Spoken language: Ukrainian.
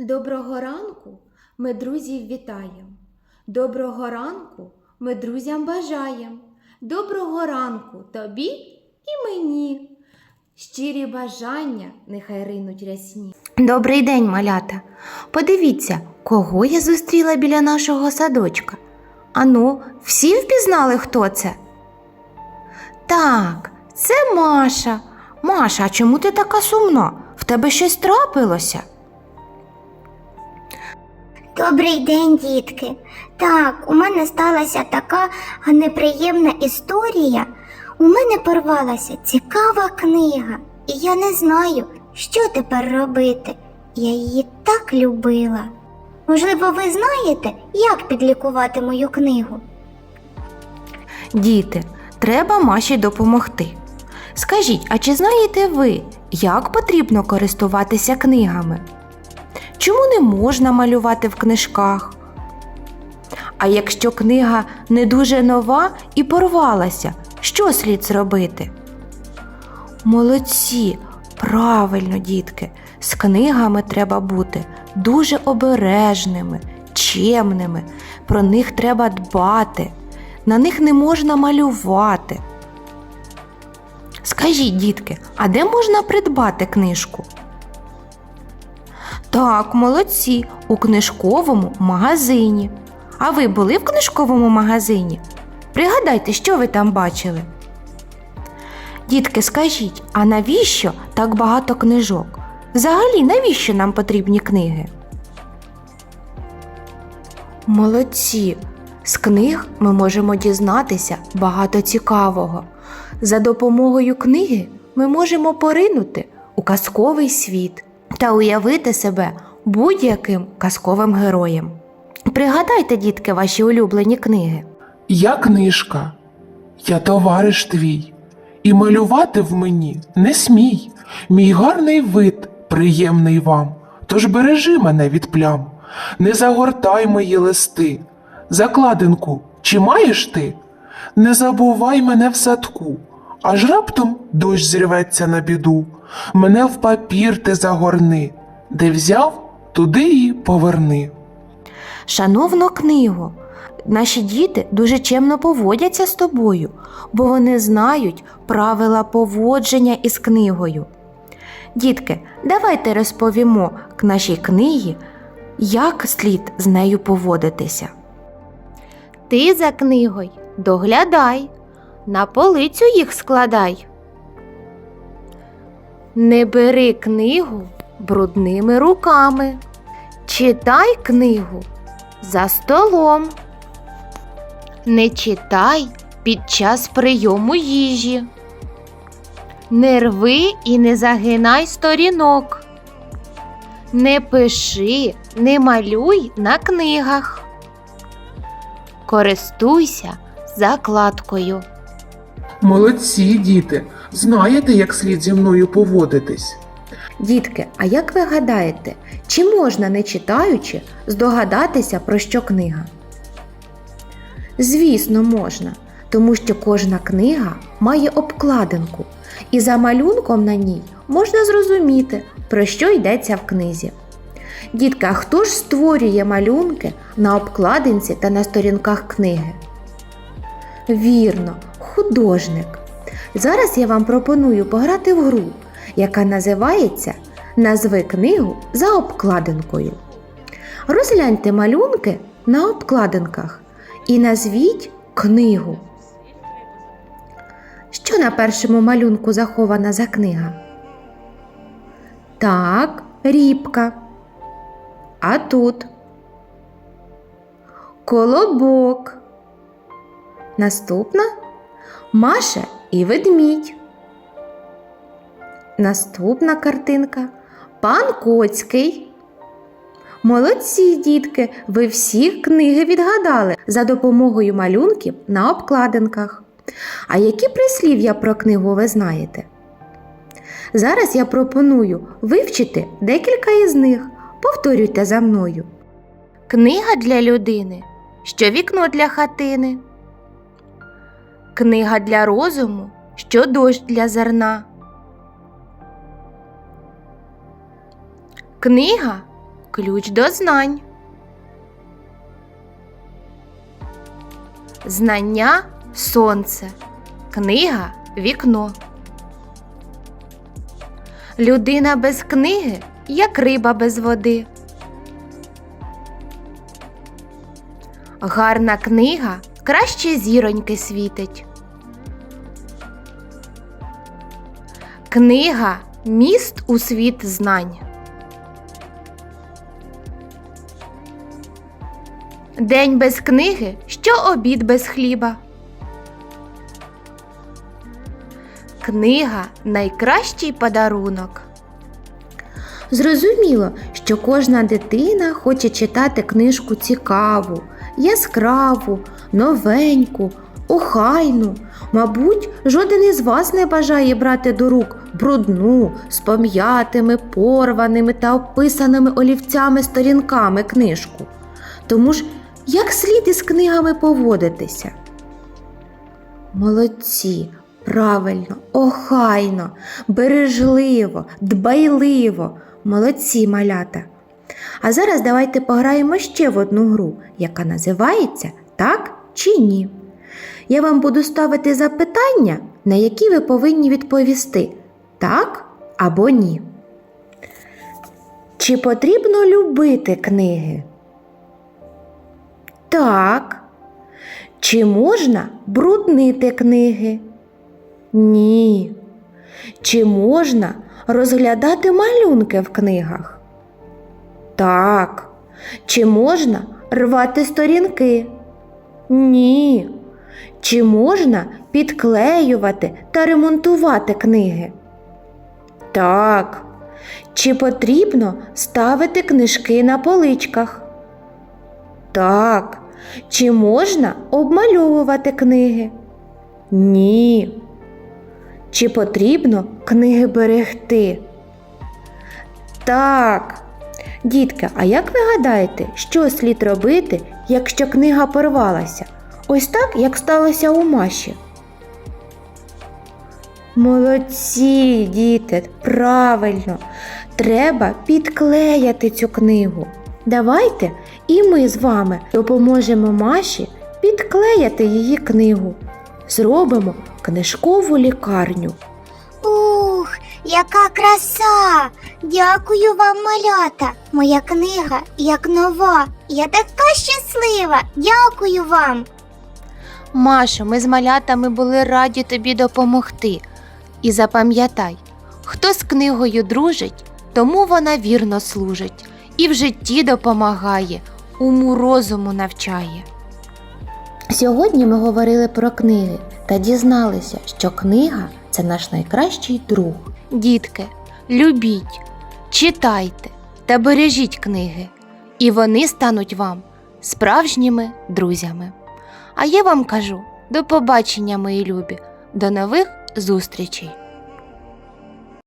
Доброго ранку ми друзів вітаємо. Доброго ранку ми друзям бажаємо. Доброго ранку тобі і мені. Щирі бажання нехай ринуть рясні. Добрий день, малята. Подивіться, кого я зустріла біля нашого садочка. Ану, всі впізнали, хто це? Так, це Маша. Маша, а чому ти така сумна? В тебе щось трапилося? Добрий день, дітки. Так, у мене сталася така неприємна історія. У мене порвалася цікава книга, і я не знаю, що тепер робити. Я її так любила. Можливо, ви знаєте, як підлікувати мою книгу? Діти, треба Маші допомогти. Скажіть, а чи знаєте ви, як потрібно користуватися книгами? Чому не можна малювати в книжках? А якщо книга не дуже нова і порвалася, що слід зробити? Молодці, правильно, дітки, з книгами треба бути дуже обережними, чемними, про них треба дбати, на них не можна малювати. Скажіть, дітки, а де можна придбати книжку? Так, молодці, у книжковому магазині. А ви були в книжковому магазині? Пригадайте, що ви там бачили. Дітки, скажіть, а навіщо так багато книжок? Взагалі, навіщо нам потрібні книги? Молодці! З книг ми можемо дізнатися багато цікавого. За допомогою книги ми можемо поринути у казковий світ та уявити себе будь-яким казковим героєм. Пригадайте, дітки, ваші улюблені книги. Я книжка, я товариш твій, і малювати в мені не смій. Мій гарний вид приємний вам, тож бережи мене від плям, не загортай мої листи. Закладинку, чи маєш ти? Не забувай мене в садку, аж раптом дощ зірветься на біду. Мене в папір ти загорни, де взяв, туди і поверни. Шановно книгу, наші діти дуже чемно поводяться з тобою, бо вони знають правила поводження із книгою. Дітки, давайте розповімо к нашій книгі, як слід з нею поводитися. Ти за книгою доглядай, на полицю їх складай. Не бери книгу брудними руками. Читай книгу за столом. Не читай під час прийому їжі. Не рви і не загинай сторінок. Не пиши, не малюй на книгах. Користуйся закладкою. Молодці, діти, знаєте, як слід зі мною поводитись. Дітки, а як ви гадаєте, чи можна, не читаючи, здогадатися, про що книга? Звісно, можна, тому що кожна книга має обкладинку, і за малюнком на ній можна зрозуміти, про що йдеться в книзі. Дітки, а хто ж створює малюнки на обкладинці та на сторінках книги? Вірно, художник. Зараз я вам пропоную пограти в гру, яка називається Назви книгу за обкладинкою. Розгляньте малюнки на обкладинках і назвіть книгу. Що на першому малюнку захована за книга? Так, рібка. А тут колобок. Наступна Маша і ведмідь. Наступна картинка Пан Коцький. Молодці, дітки! Ви всі книги відгадали за допомогою малюнків на обкладинках. А які прислів'я про книгу ви знаєте? Зараз я пропоную вивчити декілька із них. Повторюйте за мною. Книга для людини, що вікно для хатини. Книга для розуму, що дощ для зерна. Книга ключ до знань. Знання сонце. Книга вікно. Людина без книги, як риба без води. Гарна книга краще зіроньки світить. Книга міст у світ знань. День без книги, що обід без хліба. Книга найкращий подарунок. Зрозуміло, що кожна дитина хоче читати книжку цікаву, яскраву, новеньку, охайну. Мабуть, жоден із вас не бажає брати до рук брудну, з пом'ятими, порваними та обписаними олівцями сторінками книжку. Тому ж як слід із книгами поводитися? Молодці, правильно, охайно, бережливо, дбайливо. Молодці малята. А зараз давайте пограємо ще в одну гру, яка називається Так чи ні. Я вам буду ставити запитання, на які ви повинні відповісти так або ні. Чи потрібно любити книги? Так. Чи можна бруднити книги? Ні. Чи можна розглядати малюнки в книгах? Так. Чи можна рвати сторінки? Ні. Чи можна підклеювати та ремонтувати книги? Так. Чи потрібно ставити книжки на поличках? Так. Чи можна обмальовувати книги? Ні. Чи потрібно книги берегти? Так. Дітки, а як ви гадаєте, що слід робити, якщо книга порвалася? Ось так, як сталося у Маші. Молодці, діти, правильно. Треба підклеяти цю книгу. Давайте і ми з вами допоможемо Маші підклеяти її книгу. Зробимо книжкову лікарню. Ух, яка краса! Дякую вам, малята. Моя книга як нова. Я така щаслива. Дякую вам. Машо, ми з малятами були раді тобі допомогти. І запам'ятай, хто з книгою дружить, тому вона вірно служить і в житті допомагає, уму розуму навчає. Сьогодні ми говорили про книги та дізналися, що книга це наш найкращий друг. Дітки, любіть, читайте та бережіть книги, і вони стануть вам справжніми друзями. А я вам кажу до побачення, мої любі, до нових зустрічей!